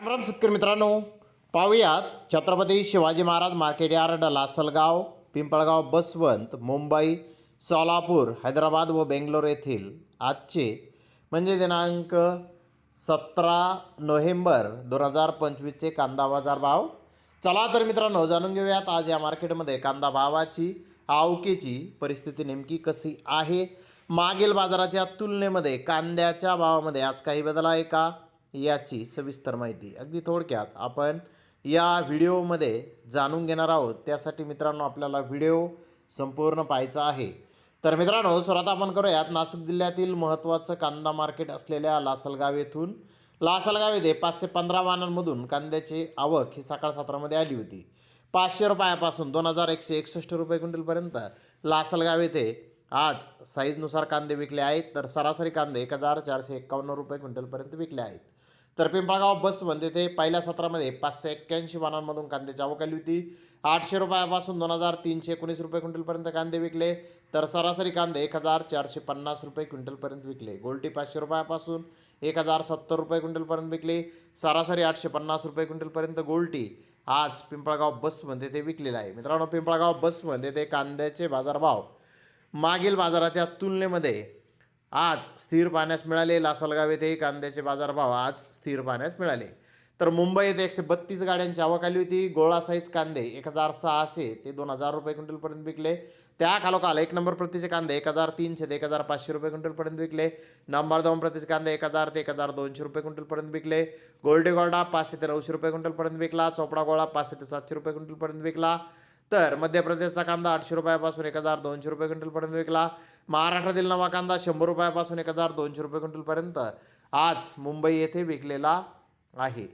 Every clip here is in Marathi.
रामराम शेतकरी मित्रांनो पाहूयात छत्रपती शिवाजी महाराज मार्केट यार्ड लासलगाव पिंपळगाव बसवंत मुंबई सोलापूर हैदराबाद व बेंगलोर येथील आजचे म्हणजे दिनांक सतरा नोव्हेंबर दोन हजार पंचवीसचे कांदा बाजार भाव. चला तर मित्रांनो जाणून घेऊयात आज या मार्केटमध्ये कांदा भावाची आवकेची परिस्थिती नेमकी कशी आहे? मागील बाजाराच्या तुलनेमध्ये कांद्याच्या भावामध्ये आज काही बदल आहे का? याची सविस्तर माहिती. अगदी थोडक्यात आपण या व्हिडिओमध्ये जाणून घेणार आहोत. त्यासाठी मित्रांनो आपल्याला व्हिडिओ संपूर्ण पाहायचा आहे. तर मित्रांनो स्वतः आपण करूयात. नाशिक जिल्ह्यातील महत्त्वाचं कांदा मार्केट असलेल्या लासलगाव येथून. लासलगाव येथे पाचशे पंधरा वाहनांमधून कांद्याची आवक ही सकाळ सत्रामध्ये आली होती. पाचशे रुपयापासून दोन हजार एकशे एकसष्ट रुपये क्विंटलपर्यंत लासलगाव येथे आज साईजनुसार कांदे विकले आहेत. तर सरासरी कांदे एक हजार चारशे एक्कावन्न रुपये क्विंटलपर्यंत विकले आहेत. तर पिंपळगाव बसमध्ये ते पहिल्या सत्रामध्ये पाचशे एक्क्याऐंशी वाहनांमधून कांद्याची आवक आली होती. आठशे रुपयापासून दोन हजार तीनशे एकोणीस रुपये क्विंटलपर्यंत कांदे विकले. तर सरासरी कांदे एक हजार चारशे पन्नास रुपये क्विंटलपर्यंत विकले. गोल्टी पाचशे रुपयापासून एक हजार सत्तर रुपये क्विंटलपर्यंत विकले. सरासरी आठशे पन्नास रुपये क्विंटलपर्यंत गोल्टी आज पिंपळगाव बसमध्ये ते विकलेलं आहे. मित्रांनो पिंपळगाव बसमध्ये ते कांद्याचे बाजारभाव मागील बाजाराच्या तुलनेमध्ये आज स्थिर पाहण्यास मिळाले लासलगाव येथे कांद्याचे बाजारभाव आज स्थिर पाहण्यास मिळाले. तर मुंबई येथे एकशे बत्तीस गाड्यांची आवक आली होती. गोळा साईज कांदे एक हजार सहाशे ते दोन हजार रुपये क्विंटलपर्यंत विकले. त्या खालोखाल एक नंबर प्रतीचे कांदे एक हजार तीनशे ते एक हजार पाचशे रुपये क्विंटलपर्यंत विकले. नंबर दोन प्रतीचे कांदे एक हजार ते एक हजार दोनशे रुपये क्विंटलपर्यंत विकले. गोल्डे गोल्डा पाचशे ते नऊशे रुपये क्विंटलपर्यंत विकला. चोपडा गोळा पाचशे ते सातशे रुपये क्विंटलपर्यंत विकला. तर मध्य प्रदेशचा कांदा आठशे रुपयापासून एक हजार दोनशे रुपये क्विंटलपर्यंत विकला. महाराष्ट्रातील नवा कांदा शंभर रुपयापासून एक हजार दोनशे रुपये क्विंटलपर्यंत आज मुंबई येथे विकलेला आहे.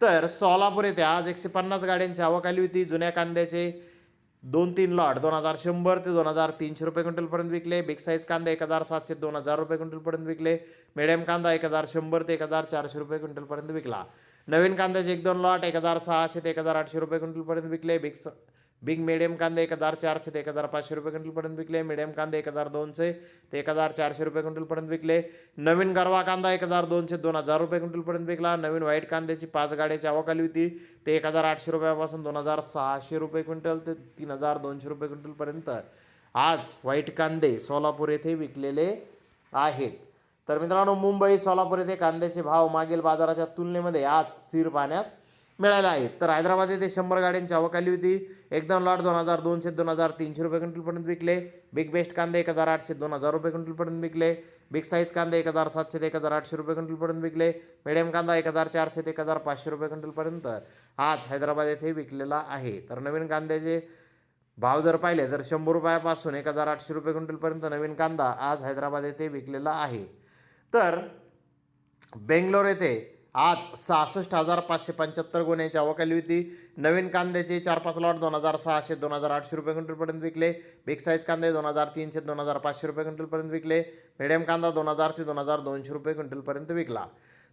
तर सोलापूर येथे आज एकशे पन्नास गाड्यांची आवक आली होती. जुन्या कांद्याचे दोन तीन लॉट दोन हजार शंभर ते दोन हजार तीनशे रुपये क्विंटलपर्यंत विकले. बिग साईज कांदा एक हजार सातशे दोन हजार रुपये क्विंटलपर्यंत विकले. मिडियम कांदा एक हजार शंभर ते एक हजार चारशे रुपये क्विंटलपर्यंत विकला. नवीन कांद्याचे एक दोन लॉट एक हजार सहाशे ते एक हजार आठशे रुपये क्विंटलपर्यंत विकले. बिग स बिग मिडियम कांदे एक हजार चारशे ते एक हजार पाचशे रुपये क्विंटलपर्यंत विकले. मिडियम कांदे एक हजार दोनशे ते एक हजार चारशे रुपये क्विंटलपर्यंत विकले. नवीन गरवा कांदा एक हजार दोनशे दोन हजार रुपये क्विंटलपर्यंत विकला. नवीन व्हाईट कांद्याची पाच गाड्याची आवक आली होती. ते एक हजार आठशे रुपयापासून दोन हजार सहाशे रुपये क्विंटल ते तीन हजार दोनशे रुपये क्विंटलपर्यंत आज व्हाईट कांदे सोलापूर येथे विकलेले आहेत. तर मित्रांनो मुंबई सोलापूर येथे कांद्याचे भाव मागील बाजाराच्या तुलनेमध्ये आज स्थिर पाहण्यास मिळाले आहेत. तर हैदराबाद येथे शंभर गाड्यांची आवक आली होती एकदम लॉट दोन हजार दोनशे दोन हजार तीनशे रुपये क्विंटलपर्यंत विकले. बिग बेस्ट कांदे एक हजार आठशे दोन हजार रुपये क्विंटलपर्यंत विकले. बिग साईज कांदे एक हजार सातशे ते एक हजार आठशे रुपये क्विंटलपर्यंत विकले. मिडियम कांदा एक हजार चारशे ते एक हजार पाचशे रुपये क्विंटलपर्यंत आज हैदराबाद येथे विकलेला आहे. तर नवीन कांद्याचे भाव जर पाहिले तर शंभर रुपयापासून एक हजार आठशे रुपये क्विंटलपर्यंत नवीन कांदा आज हैदराबाद येथे विकलेला आहे. तर बेंगलोर येथे आज सहासष्ट हजार पाचशे पंच्याहत्तर गुन्ह्याची आवक आली होती नवीन कांद्याचे चार पाच लॉट दोन हजार सहाशे दोन हजार आठशे रुपये क्विंटलपर्यंत विकले बिग साईज कांदे दोन हजार तीनशे दोन हजार पाचशे रुपये क्विंटलपर्यंत विकले मिडियम कांदा दोन हजार ते दोन हजार दोनशे रुपये क्विंटलपर्यंत विकला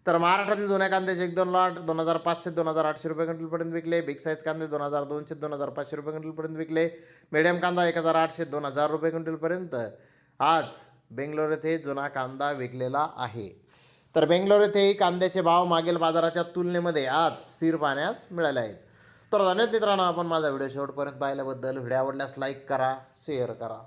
तर महाराष्ट्रातील जुन्या कांद्याचे एक दोन लॉट दोन हजार पाचशे दोन हजार आठशे रुपये क्विंटलपर्यंत विकले बिग साईज कांदे दोन हजार दोनशे दोन हजार पाचशे रुपये क्विंटलपर्यंत विकले मिडियम कांदा एक हजार आठशे दोन हजार रुपये क्विंटलपर्यंत आज बेंगलोर येथे जुना कांदा विकलेला आहे तर बेंगलोर येथेही कांद्याचे भाव मागील बाजाराच्या तुलनेमध्ये आज स्थिर पाहण्यास मिळाले आहेत. तर धन्यवाद मित्रांनो आपण माझा व्हिडिओ शेवटपर्यंत पाहिल्याबद्दल. व्हिडिओ आवडल्यास लाईक करा शेअर करा.